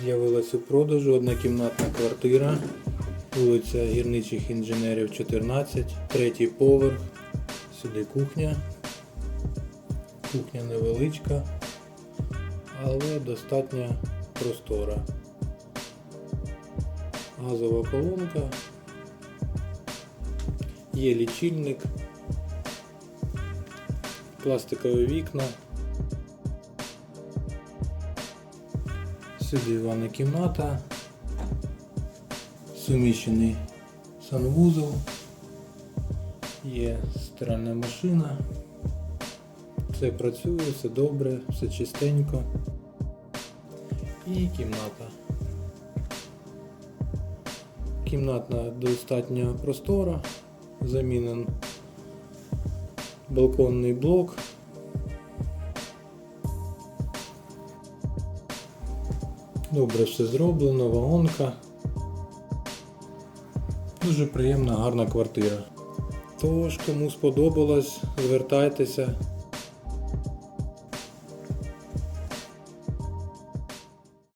З'явилась у продажу однокімнатна квартира, вулиця Гірничих інженерів 14, третій поверх. Сюди кухня. Кухня невеличка, але достатньо простора. Газова колонка. Є лічильник, пластикові вікна. Сюди ванна кімната, суміщений санвузол, є стиральна машина, все працює, все добре, все чистенько. І кімната. Кімнатна достатньо простора, замінен балконний блок. Добре все зроблено, вагонка. Дуже приємна, гарна квартира. Тож, кому сподобалось, звертайтеся,